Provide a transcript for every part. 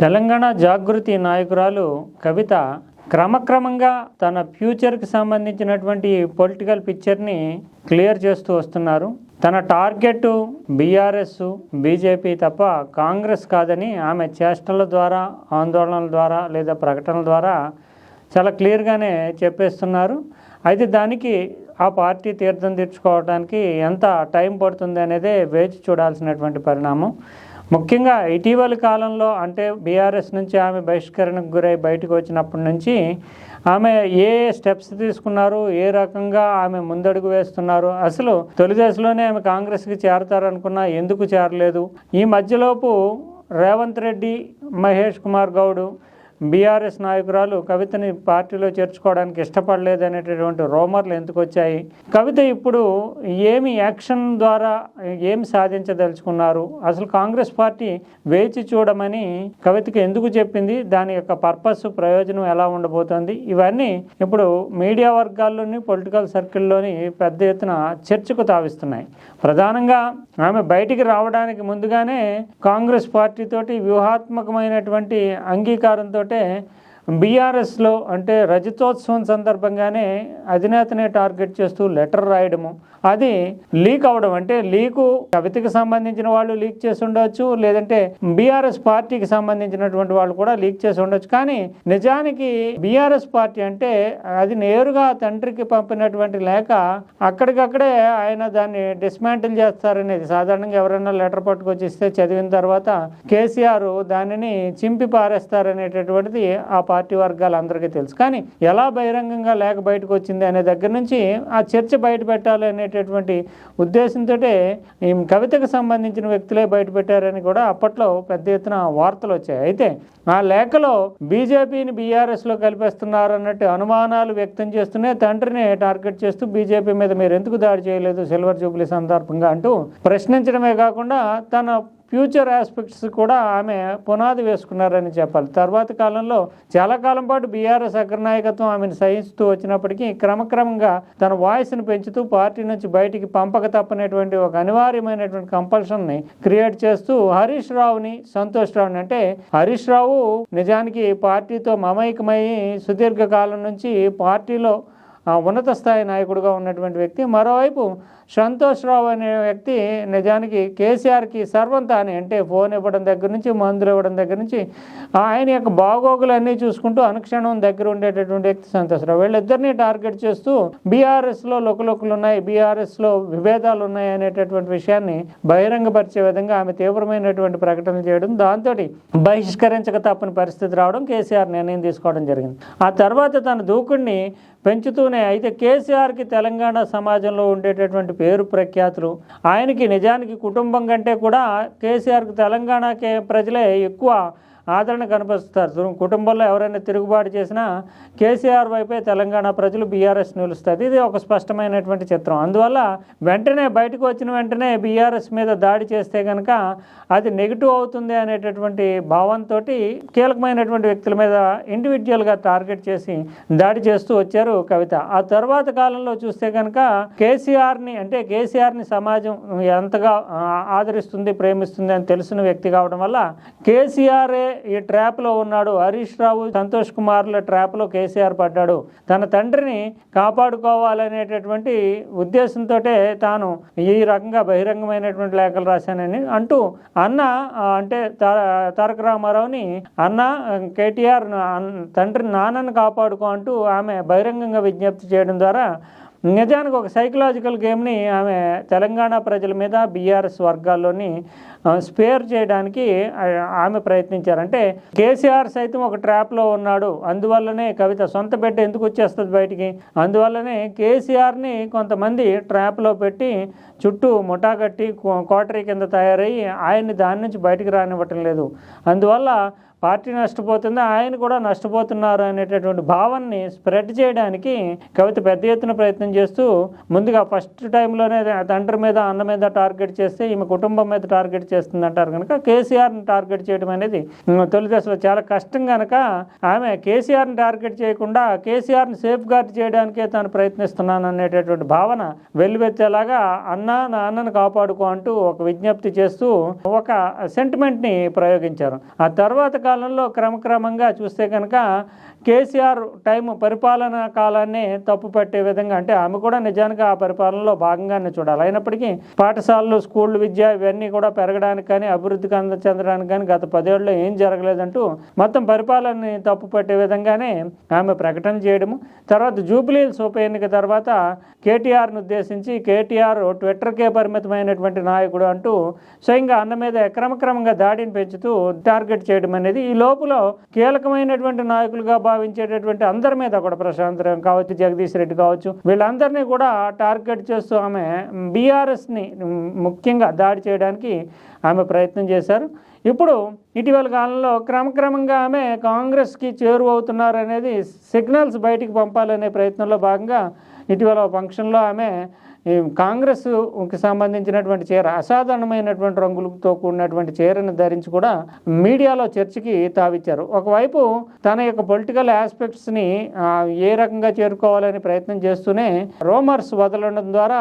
తెలంగాణ జాగృతి నాయకురాలు కవిత క్రమక్రమంగా తన ఫ్యూచర్కి సంబంధించినటువంటి పొలిటికల్ పిక్చర్ని క్లియర్ చేస్తూ వస్తున్నారు. తన టార్గెట్ బీఆర్ఎస్ బీజేపీ తప్ప కాంగ్రెస్ కాదని ఆమె చేష్టల ద్వారా ఆందోళనల ద్వారా లేదా ప్రకటనల ద్వారా చాలా క్లియర్గానే చెప్పేస్తున్నారు. అయితే దానికి ఆ పార్టీ తీర్థం తీర్చుకోవడానికి ఎంత టైం పడుతుంది అనేదే వేచి చూడాల్సినటువంటి పరిణామం. ముఖ్యంగా ఇటీవలి కాలంలో అంటే బీఆర్ఎస్ నుంచి ఆమె బహిష్కరణకు గురై బయటకు వచ్చినప్పటి నుంచి ఆమె ఏ ఏ స్టెప్స్ తీసుకున్నారు ఏ రకంగా ఆమె ముందడుగు వేస్తున్నారు అసలు తొలి దశలోనే ఆమె కాంగ్రెస్కి చేరతారనుకున్నా ఎందుకు చేరలేదు? ఈ మధ్యలోపు రేవంత్ రెడ్డి మహేష్ కుమార్ గౌడ్ బీఆర్ఎస్ నాయకురాలు కవితని పార్టీలో చేర్చుకోవడానికి ఇష్టపడలేదు అనేటటువంటి రోమర్లు ఎందుకు వచ్చాయి? కవిత ఇప్పుడు ఏమి యాక్షన్ ద్వారా ఏమి సాధించదలుచుకున్నారు? అసలు కాంగ్రెస్ పార్టీ వేచి చూడమని కవితకి ఎందుకు చెప్పింది? దాని యొక్క పర్పస్ ప్రయోజనం ఎలా ఉండబోతోంది? ఇవన్నీ ఇప్పుడు మీడియా వర్గాల్లోని పొలిటికల్ సర్కిల్లోని పెద్ద ఎత్తున చర్చకు తావిస్తున్నాయి. ప్రధానంగా ఆమె బయటికి రావడానికి ముందుగానే కాంగ్రెస్ పార్టీతోటి వ్యూహాత్మకమైనటువంటి అంగీకారంతో బీఆర్ఎస్లో అంటే రజతోత్సవం సందర్భంగానే అధినేతనే టార్గెట్ చేస్తూ లెటర్ రాయడము. అది లీక్ అవడం అంటే లీకు కవితకి సంబంధించిన వాళ్ళు లీక్ చేసి ఉండొచ్చు లేదంటే బీఆర్ఎస్ పార్టీకి సంబంధించినటువంటి వాళ్ళు కూడా లీక్ చేసి ఉండొచ్చు. కానీ నిజానికి బీఆర్ఎస్ పార్టీ అంటే అది నేరుగా తండ్రికి పంపినటువంటి లేఖ అక్కడికక్కడే ఆయన దాన్ని డిస్మాంటిల్ చేస్తారనేది. సాధారణంగా ఎవరైనా లెటర్ పట్టుకొచ్చి ఇస్తే చదివిన తర్వాత కేసీఆర్ దానిని చింపి పారేస్తారనేటటువంటిది ఆ పార్టీ వర్గాలందరికీ తెలుసు. కానీ ఎలా బహిరంగంగా లేఖ బయటకు వచ్చింది అనే దగ్గర నుంచి ఆ చర్చ బయట పెట్టాలి అనేటటువంటి ఉద్దేశంతో ఈ కవితకు సంబంధించిన వ్యక్తులే బయట పెట్టారని కూడా అప్పట్లో పెద్ద ఎత్తున వార్తలు వచ్చాయి. అయితే ఆ లేఖలో బీజేపీని బీఆర్ఎస్లో కలిపేస్తున్నారు అన్నట్టు అనుమానాలు వ్యక్తం చేస్తూనే తండ్రిని టార్గెట్ చేస్తూ బీజేపీ మీద మీరు ఎందుకు దాడి చేయలేదు సిల్వర్ జూబ్లీ సందర్భంగా అంటూ ప్రశ్నించడమే కాకుండా తన ఫ్యూచర్ ఆస్పెక్ట్స్ కూడా ఆమె పునాది వేసుకున్నారని చెప్పాలి. తర్వాత కాలంలో చాలా కాలం పాటు బీఆర్ఎస్ అగ్రనాయకత్వం ఆమెను సహిస్తూ వచ్చినప్పటికీ క్రమక్రమంగా తన వాయిస్ని పెంచుతూ పార్టీ నుంచి బయటికి పంపక తప్పనటువంటి ఒక అనివార్యమైనటువంటి కంపల్షన్ని క్రియేట్ చేస్తూ హరీష్ రావుని సంతోష్ రావుని అంటే హరీష్ రావు నిజానికి పార్టీతో మమైకమై సుదీర్ఘకాలం నుంచి పార్టీలో ఉన్నత స్థాయి నాయకుడిగా ఉన్నటువంటి వ్యక్తి. మరోవైపు సంతోష్రావు అనే వ్యక్తి నిజానికి కేసీఆర్కి సర్వం తానే. అంటే ఫోన్ ఇవ్వడం దగ్గర నుంచి మందులు ఇవ్వడం దగ్గర నుంచి ఆయన యొక్క బాగోగులన్నీ చూసుకుంటూ అనుక్షణం దగ్గర ఉండేటటువంటి వ్యక్తి సంతోష్రావు. వీళ్ళిద్దరినీ టార్గెట్ చేస్తూ బీఆర్ఎస్లో లొకలొకలు ఉన్నాయి బీఆర్ఎస్లో విభేదాలు ఉన్నాయి అనేటటువంటి విషయాన్ని బహిరంగపరిచే విధంగా ఆమె తీవ్రమైనటువంటి ప్రకటనలు చేయడం దాంతో బహిష్కరించక తప్పని పరిస్థితి రావడం కేసీఆర్ నిర్ణయం తీసుకోవడం జరిగింది. ఆ తర్వాత తన దూకుడిని పెంచుతూనే అయితే కేసీఆర్కి తెలంగాణ సమాజంలో ఉండేటటువంటి పేరు ప్రఖ్యాతులు. ఆయనకి నిజానికి కుటుంబం కంటే కూడా కేసీఆర్కి తెలంగాణకే ప్రజలే ఎక్కువ ఆదరణ కనిపిస్తారు. కుటుంబంలో ఎవరైనా తిరుగుబాటు చేసినా కేసీఆర్ వైపే తెలంగాణ ప్రజలు బీఆర్ఎస్ నిలుస్తుంది ఇది ఒక స్పష్టమైనటువంటి చిత్రం. అందువల్ల వెంటనే బయటకు వచ్చిన వెంటనే బీఆర్ఎస్ మీద దాడి చేస్తే కనుక అది నెగిటివ్ అవుతుంది అనేటటువంటి భావంతో కీలకమైనటువంటి వ్యక్తుల మీద ఇండివిజువల్గా టార్గెట్ చేసి దాడి చేస్తూ వచ్చారు కవిత. ఆ తర్వాత కాలంలో చూస్తే కనుక కేసీఆర్ని అంటే కేసీఆర్ని సమాజం ఎంతగా ఆదరిస్తుంది ప్రేమిస్తుంది అని తెలిసిన వ్యక్తి కావడం వల్ల కేసీఆరే ఈ ట్రాప్లో ఉన్నాడు. హరీష్ రావు సంతోష్ కుమార్ల ట్రాప్లో కేసీఆర్ పడ్డాడు. తన తండ్రిని కాపాడుకోవాలనేటటువంటి ఉద్దేశంతో తాను ఈ రకంగా బహిరంగమైనటువంటి లేఖలు రాశానని అంటూ అన్న అంటే తారక రామారావుని అన్న కేటీఆర్ తండ్రి నాన్నను కాపాడుకో అంటూ ఆమె బహిరంగంగా విజ్ఞప్తి చేయడం ద్వారా నిజానికి ఒక సైకలాజికల్ గేమ్ని ఆమె తెలంగాణ ప్రజల మీద బీఆర్ఎస్ వర్గాల్లోని స్పేర్ చేయడానికి ఆమె ప్రయత్నించారంటే కేసీఆర్ సైతం ఒక ట్రాప్లో ఉన్నాడు. అందువల్లనే కవిత సొంత బిడ్డ ఎందుకు వచ్చేస్తుంది బయటికి? అందువల్లనే కేసీఆర్ని కొంతమంది ట్రాప్లో పెట్టి చుట్టూ ముఠా కట్టి కోటరీ కింద తయారయ్యి ఆయన్ని దాని నుంచి బయటికి రానివ్వటం లేదు. అందువల్ల పార్టీ నష్టపోతుంది? ఆయన కూడా నష్టపోతున్నారు అనేటటువంటి భావాన్ని స్ప్రెడ్ చేయడానికి కవిత పెద్ద ఎత్తున ప్రయత్నం చేస్తూ ముందుగా ఫస్ట్ టైంలోనే తండ్రి మీద అన్న మీద టార్గెట్ చేస్తే ఈమె కుటుంబం మీద టార్గెట్ చేస్తుంది అంటారు కనుక కేసీఆర్ని టార్గెట్ చేయడం అనేది తొలి దశలో చాలా కష్టం కనుక ఆమె కేసీఆర్ని టార్గెట్ చేయకుండా కేసీఆర్ని సేఫ్ గార్డ్ చేయడానికే తాను ప్రయత్నిస్తున్నాను అనేటటువంటి భావన వెల్లువెత్తేలాగా అన్న నా అన్నను కాపాడుకో అంటూ ఒక విజ్ఞప్తి చేస్తూ ఒక సెంటిమెంట్ని ప్రయోగించారు. ఆ తర్వాత కాలంలో క్రమక్రమంగా చూస్తే కనుక కేసీఆర్ టైం పరిపాలన కాలాన్ని తప్పు పట్టే విధంగా అంటే ఆమె కూడా నిజానికి ఆ పరిపాలనలో భాగంగానే చూడాలి. అయినప్పటికీ పాఠశాలలు స్కూళ్ళు విద్య ఇవన్నీ కూడా పెరగడానికి కానీ అభివృద్ధికి అంద చెందడానికి కానీ గత పదేళ్ళలో ఏం జరగలేదంటూ మొత్తం పరిపాలనని తప్పు పట్టే విధంగానే ఆమె ప్రకటన చేయడము. తర్వాత జూబ్లీహిల్స్ ఉప ఎన్నిక తర్వాత కేటీఆర్ను ఉద్దేశించి కేటీఆర్ ట్విట్టర్కే పరిమితమైనటువంటి నాయకుడు అంటూ స్వయంగా అన్న మీద క్రమక్రమంగా దాడిని పెంచుతూ టార్గెట్ చేయడం అనేది ఈ లోపల కీలకమైనటువంటి నాయకులుగా భావించేటటువంటి అందరి మీద కూడా ప్రశాంత్ కావచ్చు జగదీష్ రెడ్డి కావచ్చు వీళ్ళందరినీ కూడా టార్గెట్ చేస్తూ ఆమె బీఆర్ఎస్ని ముఖ్యంగా దాడి చేయడానికి ఆమె ప్రయత్నం చేశారు. ఇప్పుడు ఇటీవల కాలంలో క్రమక్రమంగా ఆమె కాంగ్రెస్కి చేరువవుతున్నారు అనేది సిగ్నల్స్ బయటికి పంపాలనే ప్రయత్నంలో భాగంగా ఇటీవల ఫంక్షన్లో ఆమె కాంగ్రెస్కి సంబంధించినటువంటి చీర అసాధారణమైనటువంటి రంగులతో కూడినటువంటి చీరను ధరించి కూడా మీడియాలో చర్చకి తావిచ్చారు. ఒకవైపు తన యొక్క పొలిటికల్ ఆస్పెక్ట్స్ని ఏ రకంగా చేరుకోవాలని ప్రయత్నం చేస్తూనే రోమర్స్ వదలడం ద్వారా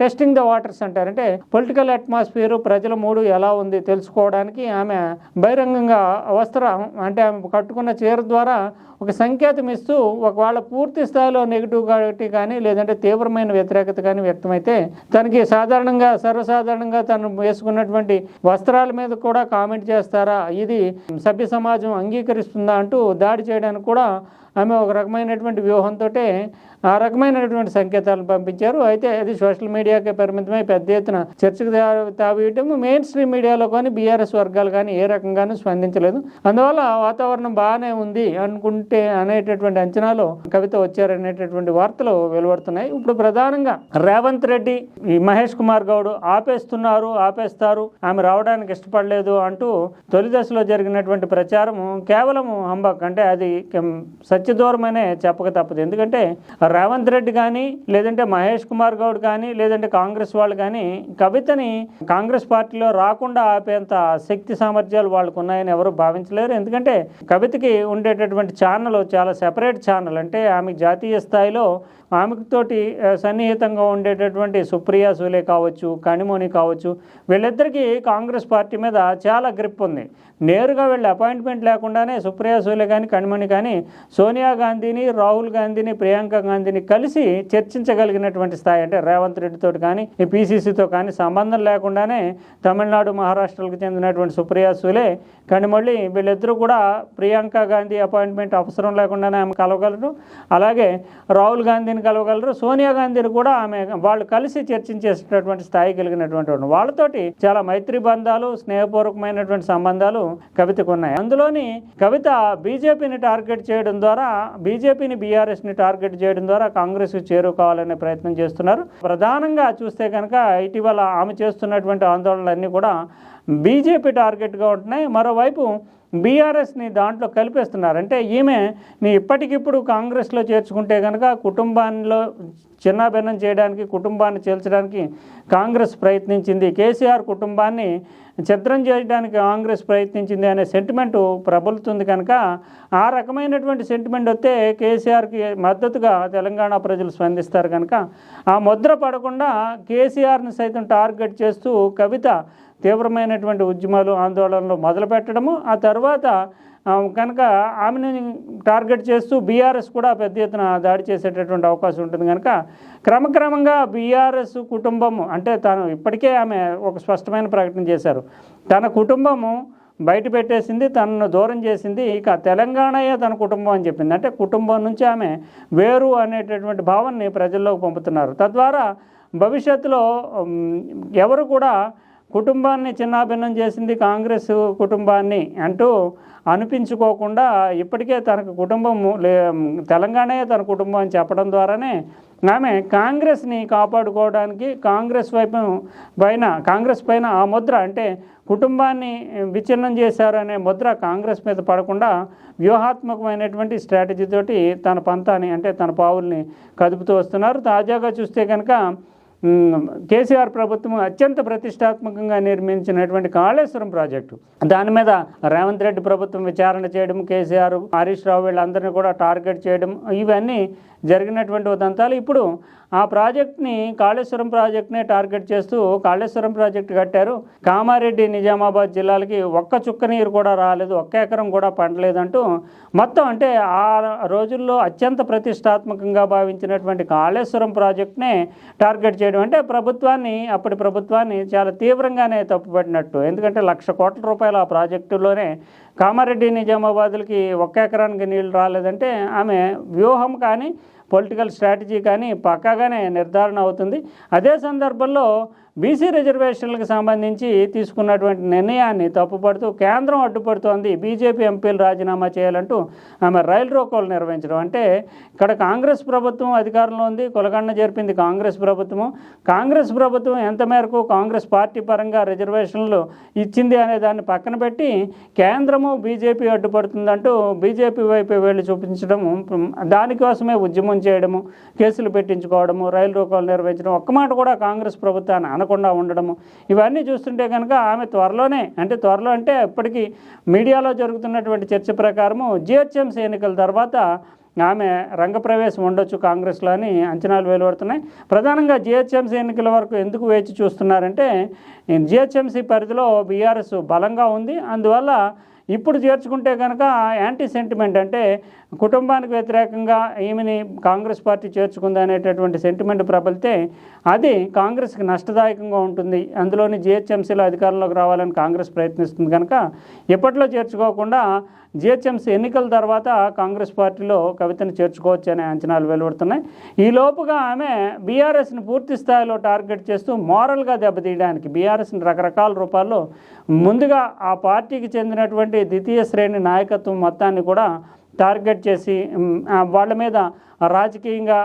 టెస్టింగ్ ద వాటర్స్ అంటారంటే పొలిటికల్ అట్మాస్ఫియర్ ప్రజల మూడు ఎలా ఉంది తెలుసుకోవడానికి ఆమె బహిరంగంగా వస్త్రం అంటే ఆమె కట్టుకున్న చీర ద్వారా ఒక సంకేతం ఇస్తూ ఒకవేళ పూర్తి స్థాయిలో నెగిటివ్ కాబట్టి కానీ లేదంటే తీవ్రమైన వ్యతిరేకత కానీ వ్యక్తమైతే తనకి సాధారణంగా సర్వసాధారణంగా తను వేసుకున్నటువంటి వస్త్రాల మీద కూడా కామెంట్ చేస్తారా? ఇది సభ్య సమాజం అంగీకరిస్తుందా అంటూ దాడి చేయడానికి కూడా ఆమె ఒక రకమైనటువంటి వ్యూహంతో ఆ రకమైనటువంటి సంకేతాలను పంపించారు. అయితే అది సోషల్ మీడియాకే పరిమితమై పెద్ద ఎత్తున చర్చకు తా- మెయిన్ స్ట్రీమ్ మీడియాలో కానీ బీఆర్ఎస్ వర్గాలు కానీ ఏ రకంగానూ స్పందించలేదు. అందువల్ల వాతావరణం బాగానే ఉంది అనుకుంటే అనేటటువంటి అంచనాలో కవిత వచ్చారనేటటువంటి వార్తలు వెలువడుతున్నాయి. ఇప్పుడు ప్రధానంగా రేవంత్ రెడ్డి ఈ మహేష్ కుమార్ గౌడ్ ఆపేస్తున్నారు ఆపేస్తారు. ఆమె రావడానికి ఇష్టపడలేదు అంటూ తొలి దశలో జరిగినటువంటి ప్రచారం కేవలం హంబక్ అంటే అది సత్య దూరమనే చెప్పక తప్పదు. ఎందుకంటే రేవంత్ రెడ్డి కానీ లేదంటే మహేష్ కుమార్ గౌడ్ కానీ లేదంటే కాంగ్రెస్ వాళ్ళు కానీ కవితని కాంగ్రెస్ పార్టీలో రాకుండా ఆపేంత శక్తి సామర్థ్యాలు వాళ్ళకు ఉన్నాయని ఎవరు భావించలేరు. ఎందుకంటే కవితకి ఉండేటటువంటి ఛానల్ చాలా సెపరేట్ ఛానల్ అంటే ఆమె జాతీయ స్థాయిలో ఆమెతోటి సన్నిహితంగా ఉండేటటువంటి సుప్రియా సూలే కావచ్చు కణిమోని కావచ్చు వీళ్ళిద్దరికీ కాంగ్రెస్ పార్టీ మీద చాలా గ్రిప్ ఉంది. నేరుగా వీళ్ళ అపాయింట్మెంట్ లేకుండానే సుప్రియా సూలే కానీ కణిమణి కానీ సోనియా గాంధీని రాహుల్ గాంధీని ప్రియాంక గాంధీని కలిసి చర్చించగలిగినటువంటి స్థాయి అంటే రేవంత్ రెడ్డితో కానీ ఈ పీసీసీతో కానీ సంబంధం లేకుండానే తమిళనాడు మహారాష్ట్రకు చెందినటువంటి సుప్రియా సూలే కనిమొళ్ళి వీళ్ళిద్దరూ కూడా ప్రియాంక గాంధీ అపాయింట్మెంట్ అవసరం లేకుండానే ఆమె కలవగలరు. అలాగే రాహుల్ గాంధీని కలవగలరు. సోనియా గాంధీని కూడా ఆమె వాళ్ళు కలిసి చర్చించేసినటువంటి స్థాయి కలిగినటువంటి వాడు. వాళ్ళతోటి చాలా మైత్రి బంధాలు స్నేహపూర్వకమైనటువంటి సంబంధాలు కవితకు ఉన్నాయి. అందులోని కవిత బీజేపీని టార్గెట్ చేయడం ద్వారా బీజేపీని బీఆర్ఎస్ని టార్గెట్ చేయడం ద్వారా కాంగ్రెస్కి చేరుకోవాలనే ప్రయత్నం చేస్తున్నారు. ప్రధానంగా చూస్తే కనుక ఇటీవల ఆమె చేస్తున్నటువంటి ఆందోళనలన్నీ కూడా బీజేపీ టార్గెట్గా ఉంటున్నాయి. మరోవైపు బీఆర్ఎస్ని దాంట్లో కలిపేస్తున్నారు. అంటే ఈమె నీ ఇప్పటికిప్పుడు కాంగ్రెస్లో చేర్చుకుంటే కనుక కుటుంబంలో చిన్నాభిన్నం చేయడానికి కుటుంబాన్ని చేల్చడానికి కాంగ్రెస్ ప్రయత్నించింది. కేసీఆర్ కుటుంబాన్ని ఛద్రం చేయడానికి కాంగ్రెస్ ప్రయత్నించింది అనే సెంటిమెంటు ప్రబలుతుంది కనుక ఆ రకమైనటువంటి సెంటిమెంట్ వస్తే కేసీఆర్కి మద్దతుగా తెలంగాణ ప్రజలు స్పందిస్తారు కనుక. ఆ ముద్ర పడకుండా కేసీఆర్ని సైతం టార్గెట్ చేస్తూ కవిత తీవ్రమైనటువంటి ఉద్యమాలు ఆందోళనలు మొదలుపెట్టడము ఆ తర్వాత కనుక ఆమెను టార్గెట్ చేస్తూ బీఆర్ఎస్ కూడా పెద్ద ఎత్తున దాడి చేసేటటువంటి అవకాశం ఉంటుంది కనుక క్రమక్రమంగా బీఆర్ఎస్ కుటుంబము అంటే తాను ఇప్పటికే ఆమె ఒక స్పష్టమైన ప్రకటన చేశారు. తన కుటుంబము బయట పెట్టేసింది తనను దూరం చేసింది ఇక తెలంగాణయే తన కుటుంబం అని చెప్పింది. అంటే కుటుంబం నుంచి ఆమె వేరు అనేటటువంటి భావాన్ని ప్రజల్లోకి పంపుతున్నారు. తద్వారా భవిష్యత్తులో ఎవరు కూడా కుటుంబాన్ని చిన్నాభిన్నం చేసింది కాంగ్రెస్ కుటుంబాన్ని అంటూ అనిపించుకోకుండా ఇప్పటికే తనకు కుటుంబము లే తెలంగాణయే తన కుటుంబం అని చెప్పడం ద్వారానే ఆమె కాంగ్రెస్ని కాపాడుకోవడానికి కాంగ్రెస్ వైపు పైన కాంగ్రెస్ పైన ఆ ముద్ర అంటే కుటుంబాన్ని విచ్ఛిన్నం చేశారు అనే ముద్ర కాంగ్రెస్ మీద పడకుండా వ్యూహాత్మకమైనటువంటి స్ట్రాటజీ తోటి తన పంతాన్ని అంటే తన పావుల్ని కదుపుతూ వస్తున్నారు. తాజాగా చూస్తే కనుక కేసీఆర్ ప్రభుత్వం అత్యంత ప్రతిష్టాత్మకంగా నిర్మించినటువంటి కాళేశ్వరం ప్రాజెక్టు. దాని మీద రేవంత్ రెడ్డి ప్రభుత్వం విచారణ చేయడం కేసీఆర్ హరీష్ రావు వీళ్ళందరినీ కూడా టార్గెట్ చేయడం ఇవన్నీ జరిగినటువంటి ఉదంతాలు ఇప్పుడు ఆ ప్రాజెక్ట్ని కాళేశ్వరం ప్రాజెక్ట్ని టార్గెట్ చేస్తూ కాళేశ్వరం ప్రాజెక్ట్ కట్టారు. కామారెడ్డి నిజామాబాద్ జిల్లాలకి ఒక్క చుక్క నీరు కూడా రాలేదు ఒక్క ఎకరం కూడా పండలేదంటూ మొత్తం అంటే ఆ రోజుల్లో అత్యంత ప్రతిష్టాత్మకంగా భావించినటువంటి కాళేశ్వరం ప్రాజెక్ట్నే టార్గెట్ చేయడం అంటే ప్రభుత్వాన్ని అప్పటి ప్రభుత్వాన్ని చాలా తీవ్రంగానే తప్పుపట్టినట్టు. ఎందుకంటే లక్ష కోట్ల రూపాయల ఆ ప్రాజెక్టులోనే కామారెడ్డి నిజామాబాద్లకి ఒక్క ఎకరానికి నీళ్ళు రాలేదంటే ఆమె వ్యూహం కానీ పొలిటికల్ స్ట్రాటజీ కానీ పక్కాగానే నిర్ధారణ అవుతుంది. అదే సందర్భంలో బీసీ రిజర్వేషన్లకు సంబంధించి తీసుకున్నటువంటి నిర్ణయాన్ని తప్పుపడుతూ కేంద్రం అడ్డుపడుతోంది. బీజేపీ ఎంపీలు రాజీనామా చేయాలంటూ ఆమె రైలు రోకోలు నిర్వహించడం. అంటే ఇక్కడ కాంగ్రెస్ ప్రభుత్వం అధికారంలో ఉంది కులగండ జరిపింది కాంగ్రెస్ ప్రభుత్వము. కాంగ్రెస్ ప్రభుత్వం ఎంత మేరకు కాంగ్రెస్ పార్టీ పరంగా రిజర్వేషన్లు ఇచ్చింది అనే దాన్ని పక్కన పెట్టి కేంద్రము బీజేపీ అడ్డుపడుతుందంటూ బీజేపీ వైపు వెళ్ళి చూపించడము దానికోసమే ఉద్యమం చేయడము కేసులు పెట్టించుకోవడము రైలు రోకోలు నిర్వహించడం. ఒక్క మాట కూడా కాంగ్రెస్ ప్రభుత్వాన్ని అనకుండా ఉండడము. ఇవన్నీ చూస్తుంటే కనుక ఆమె త్వరలోనే అంటే త్వరలో అంటే ఇప్పటికీ మీడియాలో జరుగుతున్నటువంటి చర్చ ప్రకారము జిహెచ్ఎంసీ ఎన్నికల తర్వాత ఆమె రంగప్రవేశం ఉండొచ్చు కాంగ్రెస్లో అని అంచనాలు వెలువడుతున్నాయి. ప్రధానంగా జిహెచ్ఎంసీ ఎన్నికల వరకు ఎందుకు వేచి చూస్తున్నారంటే జిహెచ్ఎంసీ పరిధిలో బీఆర్ఎస్ బలంగా ఉంది. అందువల్ల ఇప్పుడు చేర్చుకుంటే కనుక యాంటీ సెంటిమెంట్ అంటే కుటుంబానికి వ్యతిరేకంగా ఈమెని కాంగ్రెస్ పార్టీ చేర్చుకుంది అనేటటువంటి సెంటిమెంట్ ప్రబలితే అది కాంగ్రెస్కి నష్టదాయకంగా ఉంటుంది. అందులోని జిహెచ్ఎంసీలో అధికారంలోకి రావాలని కాంగ్రెస్ ప్రయత్నిస్తుంది కనుక ఎప్పట్లో చేర్చుకోకుండా జిహెచ్ఎంసీ ఎన్నికల తర్వాత కాంగ్రెస్ పార్టీలో కవితను చేర్చుకోవచ్చు అనే అంచనాలు వెలువడుతున్నాయి. ఈ లోపుగా ఆమె బీఆర్ఎస్ని పూర్తి స్థాయిలో టార్గెట్ చేస్తూ మోరల్గా దెబ్బతీయడానికి బీఆర్ఎస్ని రకరకాల రూపాల్లో ముందుగా ఆ పార్టీకి చెందినటువంటి ద్వితీయ శ్రేణి నాయకత్వం మొత్తాన్ని కూడా టార్గెట్ చేసి వాళ్ళ మీద రాజకీయంగా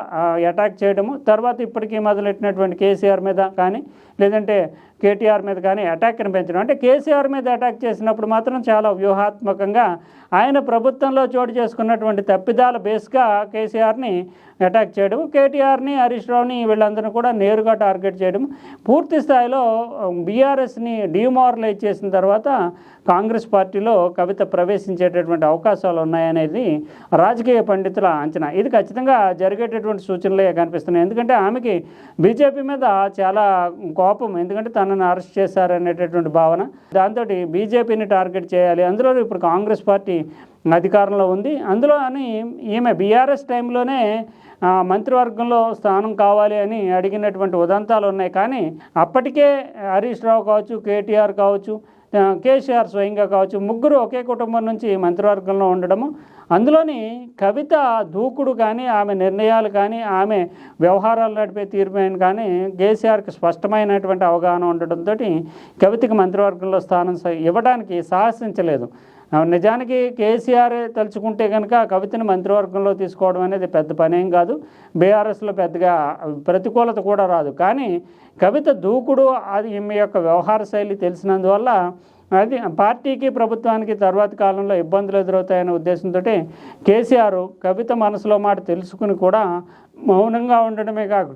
అటాక్ చేయడము. తర్వాత ఇప్పటికీ మొదలెట్టినటువంటి కేసీఆర్ మీద కానీ లేదంటే కేటీఆర్ మీద కానీ అటాక్ని పెంచడం అంటే కేసీఆర్ మీద అటాక్ చేసినప్పుడు మాత్రం చాలా వ్యూహాత్మకంగా ఆయన ప్రభుత్వంలో చోటు చేసుకున్నటువంటి తప్పిదాల బేస్గా కేసీఆర్ని అటాక్ చేయడం కేటీఆర్ని హరీష్ రావుని వీళ్ళందరినీ కూడా నేరుగా టార్గెట్ చేయడం పూర్తి స్థాయిలో బీఆర్ఎస్ని డిమారలైజ్ చేసిన తర్వాత కాంగ్రెస్ పార్టీలో కవిత ప్రవేశించేటటువంటి అవకాశాలు ఉన్నాయనేది రాజకీయ పండితుల అంచనా. ఇది ఖచ్చితంగా జరిగేటటువంటి సూచనలే కనిపిస్తున్నాయి. ఎందుకంటే ఆమెకి బీజేపీ మీద చాలా కోపం. ఎందుకంటే తనను అరెస్ట్ చేశారనేటటువంటి భావన. దాంతో బీజేపీని టార్గెట్ చేయాలి. అందులో ఇప్పుడు కాంగ్రెస్ పార్టీ అధికారంలో ఉంది. అందులో అని ఈమె బీఆర్ఎస్ టైంలోనే మంత్రివర్గంలో స్థానం కావాలి అని అడిగినటువంటి ఉదంతాలు ఉన్నాయి. కానీ అప్పటికే హరీష్ రావు కావచ్చు కేటీఆర్ కావచ్చు కేసీఆర్ స్వయంగా కావచ్చు ముగ్గురు ఒకే కుటుంబం నుంచి మంత్రివర్గంలో ఉండడము అందులోని కవిత దూకుడు కానీ ఆమె నిర్ణయాలు కానీ ఆమె వ్యవహారాలు నడిపే తీర్మానం కానీ కేసీఆర్కి స్పష్టమైనటువంటి అవగాహన ఉండటంతో కవితకి మంత్రివర్గంలో స్థానం ఇవ్వడానికి సాహసించలేదు. నిజానికి కేసీఆర్ తలుచుకుంటే కనుక కవితను మంత్రివర్గంలో తీసుకోవడం అనేది పెద్ద పనేం కాదు. బీఆర్ఎస్లో పెద్దగా ప్రతికూలత కూడా రాదు. కానీ కవిత దూకుడు అది ఈమె యొక్క వ్యవహార శైలి తెలిసినందువల్ల అది పార్టీకి ప్రభుత్వానికి తర్వాతి కాలంలో ఇబ్బందులు ఎదురవుతాయనే ఉద్దేశంతో కేసీఆర్ కవిత మనసులో మాట తెలుసుకుని కూడా మౌనంగా ఉండడమే కాక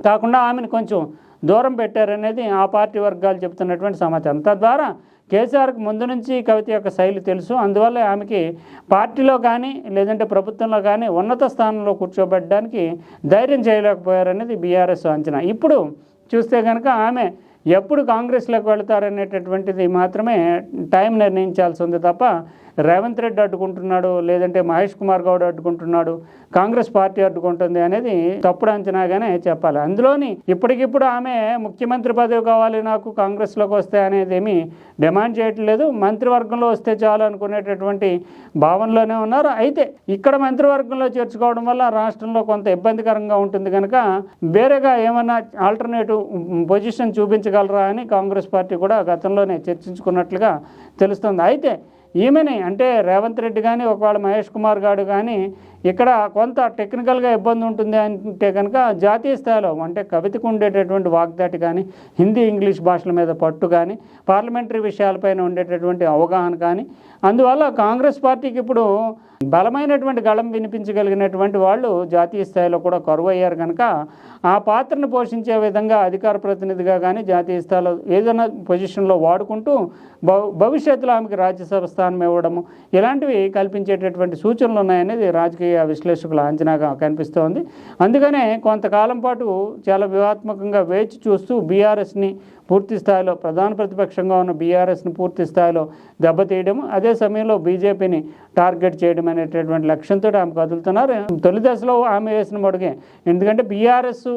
కాకుండా ఆమెను కొంచెం దూరం పెట్టారనేది ఆ పార్టీ వర్గాలు చెబుతున్నటువంటి సమాచారం. తద్వారా కేసీఆర్కి ముందు నుంచి కవిత యొక్క శైలి తెలుసు. అందువల్ల ఆమెకి పార్టీలో కానీ లేదంటే ప్రభుత్వంలో కానీ ఉన్నత స్థానంలో కూర్చోబెట్టడానికి ధైర్యం చేయలేకపోయారనేది బీఆర్ఎస్ అంచనా. ఇప్పుడు చూస్తే కనుక ఆమె ఎప్పుడు కాంగ్రెస్లోకి వెళతారనేటటువంటిది మాత్రమే టైం నిర్ణయించాల్సి ఉంది తప్ప రేవంత్ రెడ్డి అడ్డుకుంటున్నాడు లేదంటే మహేష్ కుమార్ గౌడ్ అడ్డుకుంటున్నాడు కాంగ్రెస్ పార్టీ అడ్డుకుంటుంది అనేది తప్పుడు అంచనాగానే చెప్పాలి. అందులోని ఇప్పటికిప్పుడు ఆమె ముఖ్యమంత్రి పదవి కావాలి నాకు కాంగ్రెస్లోకి వస్తే అనేది ఏమీ డిమాండ్ చేయట్లేదు. మంత్రివర్గంలో వస్తే చాలు అనుకునేటటువంటి భావనలోనే ఉన్నారు. అయితే ఇక్కడ మంత్రివర్గంలో చేర్చుకోవడం వల్ల రాష్ట్రంలో కొంత ఇబ్బందికరంగా ఉంటుంది కనుక వేరేగా ఏమైనా ఆల్టర్నేటివ్ పొజిషన్ చూపించగలరా అని కాంగ్రెస్ పార్టీ కూడా గతంలోనే చర్చించుకున్నట్లుగా తెలుస్తుంది. అయితే ఈమెని అంటే రేవంత్ రెడ్డి కానీ ఒకవేళ మహేష్ కుమార్ గారు కానీ ఇక్కడ కొంత టెక్నికల్గా ఇబ్బంది ఉంటుంది అంటే కనుక జాతీయ స్థాయిలో అంటే కవితకు ఉండేటటువంటి వాగ్దాటి కానీ హిందీ ఇంగ్లీష్ భాషల మీద పట్టు కానీ పార్లమెంటరీ విషయాలపైన ఉండేటటువంటి అవగాహన కానీ అందువల్ల కాంగ్రెస్ పార్టీకి ఇప్పుడు బలమైనటువంటి గళం వినిపించగలిగినటువంటి వాళ్ళు జాతీయ స్థాయిలో కూడా కరువు అయ్యారు కనుక ఆ పాత్రను పోషించే విధంగా అధికార ప్రతినిధిగా కానీ జాతీయ స్థాయిలో ఏదైనా పొజిషన్లో వాడుకుంటూ భవిష్యత్తులో ఆమెకి రాజ్యసభ స్థానం ఇవ్వడము ఇలాంటివి కల్పించేటటువంటి సూచనలు ఉన్నాయనేది రాజకీయ రాజకీయ విశ్లేషకుల అంచనాగా కనిపిస్తోంది. అందుకనే కొంతకాలం పాటు చాలా వ్యూహాత్మకంగా వేచి చూస్తూ బీఆర్ఎస్ని పూర్తి స్థాయిలో ప్రధాన ప్రతిపక్షంగా ఉన్న బీఆర్ఎస్ని పూర్తి స్థాయిలో దెబ్బతీయడం అదే సమయంలో బీజేపీని టార్గెట్ చేయడం అనేటటువంటి లక్ష్యంతో ఆమె కదులుతున్నారు. తొలి దశలో ఆమె వేసిన మొడిగే. ఎందుకంటే బీఆర్ఎస్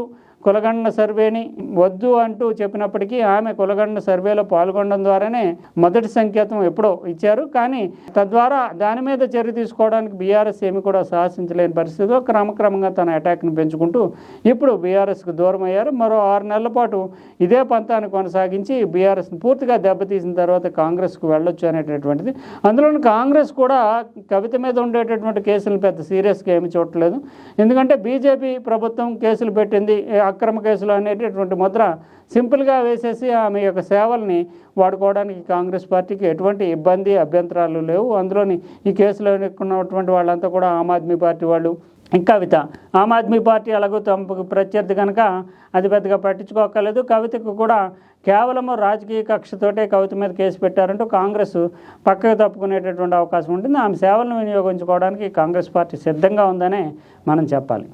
కులగండ సర్వేని వద్దు అంటూ చెప్పినప్పటికీ ఆమె కులగండ సర్వేలో పాల్గొనడం ద్వారానే మొదటి సంకేతం ఎప్పుడో ఇచ్చారు. కానీ తద్వారా దాని మీద చర్య తీసుకోవడానికి బీఆర్ఎస్ ఏమి కూడా సాహసించలేని పరిస్థితిలో క్రమక్రమంగా తన అటాక్ను పెంచుకుంటూ ఇప్పుడు బీఆర్ఎస్కు దూరం అయ్యారు మరో ఆరు నెలల పాటు ఇదే పంతాన్ని కొనసాగించి బీఆర్ఎస్ని పూర్తిగా దెబ్బతీసిన తర్వాత కాంగ్రెస్కు వెళ్ళొచ్చు అనేటటువంటిది. అందులోని కాంగ్రెస్ కూడా కవిత మీద ఉండేటటువంటి కేసులను పెద్ద సీరియస్గా ఏమి చూడట్లేదు. ఎందుకంటే బీజేపీ ప్రభుత్వం కేసులు పెట్టింది అక్రమ కేసులు అనేటటువంటి ముద్ర సింపుల్గా వేసేసి ఆమె యొక్క సేవల్ని వాడుకోవడానికి కాంగ్రెస్ పార్టీకి ఎటువంటి ఇబ్బంది అభ్యంతరాలు లేవు. అందులోని ఈ కేసులో ఉన్నటువంటి వాళ్ళంతా కూడా ఆమ్ ఆద్మీ పార్టీ వాళ్ళు. కవిత ఆమ్ ఆద్మీ పార్టీ అలాగూ తమకు ప్రత్యర్థి కనుక అది పెద్దగా పట్టించుకోకలేదు. కవితకు కూడా కేవలము రాజకీయ కక్షతోటే కవిత మీద కేసు పెట్టారంటూ కాంగ్రెస్ పక్కకు తప్పుకునేటటువంటి అవకాశం ఉంటుంది. ఆమె సేవలను వినియోగించుకోవడానికి కాంగ్రెస్ పార్టీ సిద్ధంగా ఉందనే మనం చెప్పాలి.